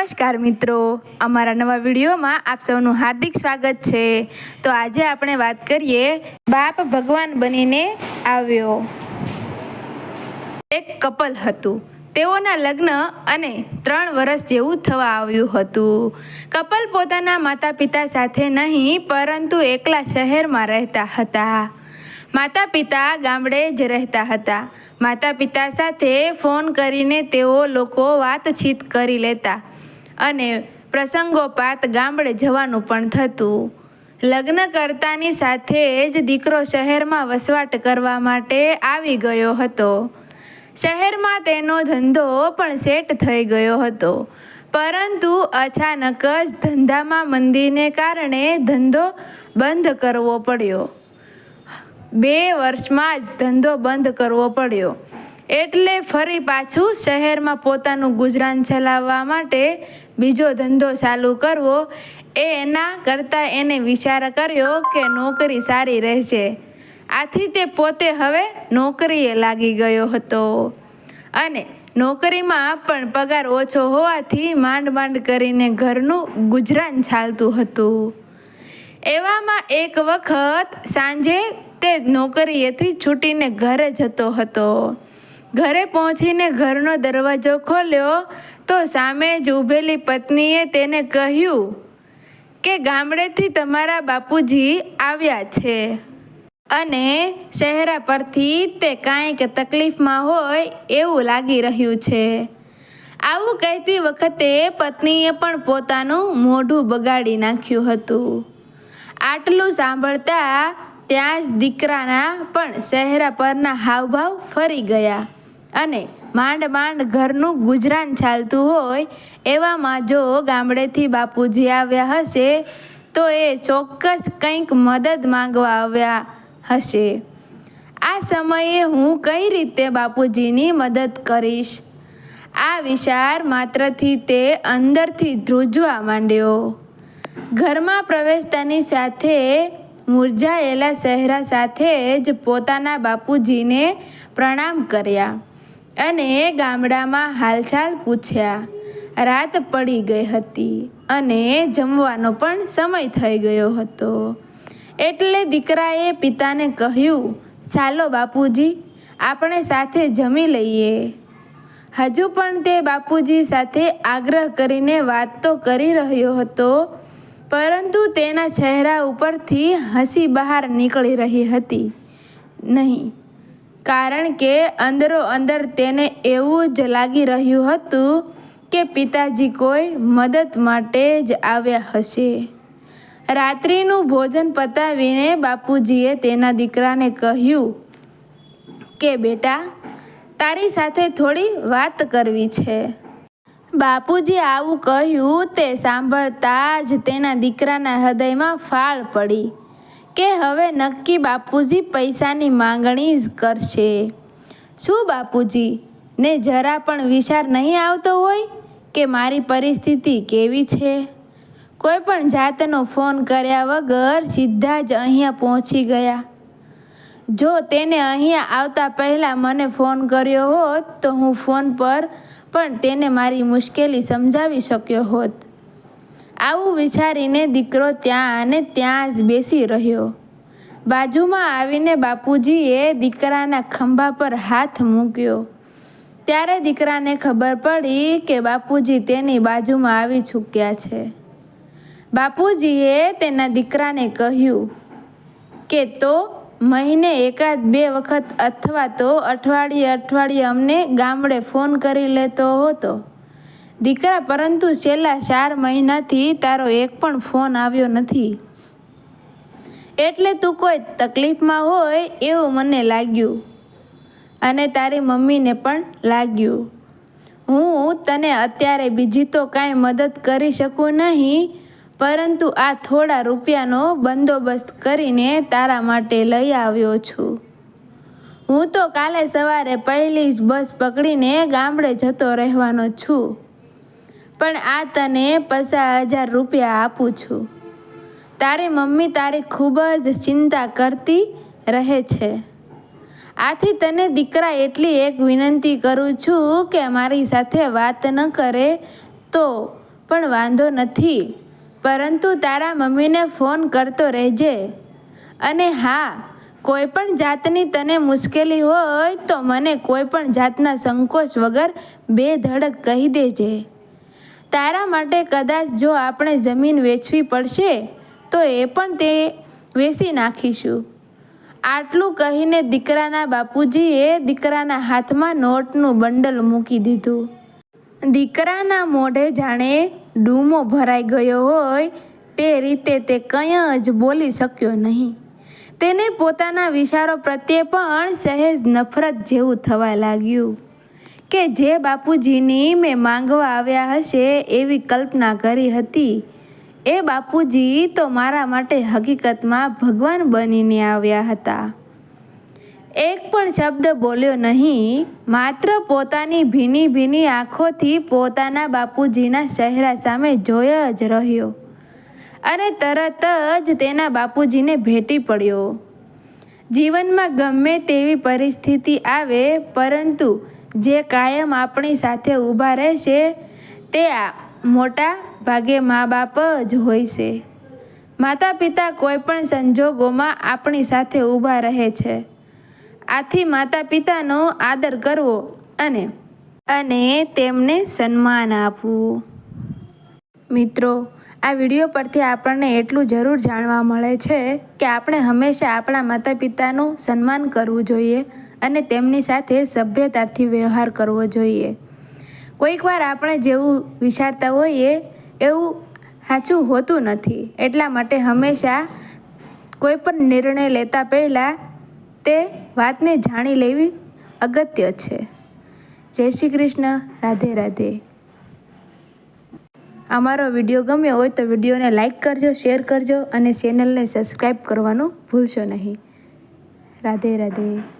નમસ્કાર મિત્રો. અમારા નવા વિડીયોમાં આપ સૌનું હાર્દિક સ્વાગત છે. તો આજે આપણે વાત કરીએ, બાપ ભગવાન બનીને આવ્યો. એક કપલ હતું. તેઓના લગ્ન અને ત્રણ વર્ષ જેવું થવા આવ્યું હતું. કપલ પોતાના માતા પિતા સાથે નહીં, પરંતુ એકલા શહેરમાં રહેતા હતા. માતા પિતા ગામડે જ રહેતા હતા. માતા પિતા સાથે ફોન કરીને તેઓ લોકો વાતચીત કરી લેતા. અને પ્રસંગોપાત ગામડે જવાનું પણ થતું. લગ્ન કરતાની સાથે જ દીકરો શહેરમાં વસવાટ કરવા માટે આવી ગયો હતો. શહેરમાં તેનો ધંધો પણ સેટ થઈ ગયો હતો. પરંતુ અચાનક જ ધંધામાં મંદીને કારણે ધંધો બંધ કરવો પડ્યો. બે વર્ષમાં જ ધંધો બંધ કરવો પડ્યો. એટલે ફરી પાછું શહેરમાં પોતાનું ગુજરાન ચલાવવા માટે બીજો ધંધો ચાલુ કરવો, એ એના કરતાં એને વિચાર કર્યો કે નોકરી સારી રહેશે. આથી તે પોતે હવે નોકરીએ લાગી ગયો હતો. અને નોકરીમાં પણ પગાર ઓછો હોવાથી માંડ માંડ કરીને ઘરનું ગુજરાન ચાલતું હતું. એવામાં એક વખત સાંજે તે નોકરીએથી છૂટીને ઘરે જતો હતો. ઘરે પહોંચીને ઘરનો દરવાજો ખોલ્યો તો સામે જ ઊભેલી પત્નીએ તેને કહ્યું કે ગામડેથી તમારા બાપુજી આવ્યા છે. અને શહેરા પરથી તે કાંઈક તકલીફમાં હોય એવું લાગી રહ્યું છે. આવું કહેતી વખતે પત્નીએ પણ પોતાનું મોઢું બગાડી નાખ્યું હતું. આટલું સાંભળતા ત્યાં જ દીકરાના પણ ચહેરા પરના હાવભાવ ફરી ગયા. અને માંડ માંડ ઘરનું ગુજરાન ચાલતું હોય, એવામાં જો ગામડેથી બાપુજી આવ્યા હશે, તો એ ચોક્કસ કંઈક મદદ માંગવા આવ્યા હશે. આ સમયે હું કઈ રીતે બાપુજીની મદદ કરીશ? આ વિચાર માત્રથી તે અંદરથી ધ્રુજવા માંડ્યો. ઘરમાં પ્રવેશતાની સાથે મુરઝાયેલા ચહેરા સાથે જ પોતાના બાપુજીને પ્રણામ કર્યા. અને ગામડામાં હાલચાલ પૂછ્યા. રાત પડી ગઈ હતી અને જમવાનો પણ સમય થઈ ગયો હતો. એટલે દીકરાએ પિતાને કહ્યું, ચાલો બાપુજી, આપણે સાથે જમી લઈએ. હજુ પણ તે બાપુજી સાથે આગ્રહ કરીને વાત તો કરી રહ્યો હતો, પરંતુ તેના ચહેરા ઉપરથી હસી બહાર નીકળી રહી હતી. નહીં કારણ કે અંદરો અંદર તેને એવું જ લાગી રહ્યું હતું કે પિતાજી કોઈ મદદ માટે જ આવ્યા હશે. રાત્રિનું ભોજન પતાવીને બાપુજીએ તેના દીકરાને કહ્યું કે, બેટા, તારી સાથે થોડી વાત કરવી છે. બાપુજી આવું કહ્યું તે સાંભળતા જ તેના દીકરાના હૃદયમાં ફાળ પડી. કે હવે નક્કી બાપુજી પૈસાની માંગણી જ કરશે. શું બાપુજી? ને જરા પણ વિચાર નહીં આવતો હોય કે મારી પરિસ્થિતિ કેવી છે? કોઈ પણ જાતનો ફોન કર્યા વગર સીધા જ અહીંયા પહોંચી ગયા. જો તેને અહીંયા આવતા પહેલાં મને ફોન કર્યો હોત તો હું ફોન પર પણ તેને મારી મુશ્કેલી સમજાવી શક્યો હોત. આવું વિચારીને દીકરો ત્યાં અને ત્યાં જ બેસી રહ્યો. બાજુમાં આવીને બાપુજીએ દીકરાના ખંભા પર હાથ મૂક્યો. ત્યારે દીકરાને ખબર પડી કે બાપુજી તેની બાજુમાં આવી ચૂક્યા છે. બાપુજીએ તેના દીકરાને કહ્યું કે, તો મહિને એકાદ બે વખત અથવા તો અઠવાડિયે અઠવાડિયે અમને ગામડે ફોન કરી લેતો હતો. દીકરા, પરંતુ છેલ્લા ચાર મહિનાથી તારો એક પણ ફોન આવ્યો નથી. એટલે તું કોઈ તકલીફમાં હોય એવું મને લાગ્યું. અને તારી મમ્મીને પણ લાગ્યું. હું તને અત્યારે બીજી તો કાંઈ મદદ કરી શકું નહીં, પરંતુ આ થોડા રૂપિયાનો બંદોબસ્ત કરીને તારા માટે લઈ આવ્યો છું. હું તો કાલે સવારે પહેલી જ બસ પકડીને ગામડે જતો રહેવાનો છું. પણ આ તને પચાસ હજાર રૂપિયા આપું છું. તારી મમ્મી તારી ખૂબ જ ચિંતા કરતી રહે છે. આથી તને દીકરા એટલી એક વિનંતી કરું છું કે મારી સાથે વાત ન કરે તો પણ વાંધો નથી, પરંતુ તારા મમ્મીને ફોન કરતો રહેજે. અને હા, કોઈ પણ જાતની તને મુશ્કેલી હોય તો મને કોઈ પણ જાતના સંકોચ વગર બે ધડક કહી દેજે. તારા માટે કદાચ જો આપણે જમીન વેચવી પડશે, તો એ પણ તે વેચી નાખીશું. આટલું કહીને દીકરાના બાપુજીએ દીકરાના હાથમાં નોટનું બંડલ મૂકી દીધું. દીકરાના મોઢે જાણે ડૂમો ભરાઈ ગયો હોય, તે રીતે તે કંઈ જ બોલી શક્યો નહીં. તેને પોતાના વિચારો પ્રત્યે પણ સહેજ નફરત જેવું થવા લાગ્યું. કે જે બાપુજીની મેં માંગવા આવ્યા હશે એવી કલ્પના કરી હતી. એ બાપુજી તો મારા માટે હકીકતમાં ભગવાન બનીને આવ્યા હતા. એક પણ શબ્દ બોલ્યો નહીં, માત્ર પોતાની ભીની ભીની આંખોથી પોતાના બાપુજીના ચહેરા સામે જોયા જ રહ્યો. અને તરત જ તેના બાપુજીને ભેટી પડ્યો. જીવનમાં ગમે તેવી પરિસ્થિતિ આવે, પરંતુ જે કાયમ આપણી સાથે ઊભા રહેશે, તે આ મોટા ભાગે મા બાપ જ હોય છે. માતા પિતા કોઈ પણ સંજોગોમાં આપણી સાથે ઊભા રહે છે. આથી માતા પિતાનો આદર કરવો અને અને તેમને સન્માન આપવું. મિત્રો, આ વીડિયો પરથી આપણને એટલું જરૂર જાણવા મળે છે કે આપણે હંમેશા આપણા માતા પિતાનું સન્માન કરવું જોઈએ. અને તેમની સાથે સભ્યતાથી વ્યવહાર કરવો જોઈએ. કોઈક વાર આપણે જેવું વિચારતા હોઈએ, એવું સાચું હોતું નથી. એટલા માટે હંમેશા કોઈ પણ નિર્ણય લેતા પહેલાં તે વાતને જાણી લેવી અગત્ય છે. જય શ્રી કૃષ્ણ. રાધે રાધે. અમારો વીડિયો ગમ્યો હોય તો વિડીયોને લાઈક કરજો, શેર કરજો અને ચેનલને સબસ્ક્રાઈબ કરવાનું ભૂલશો નહીં. રાધે રાધે.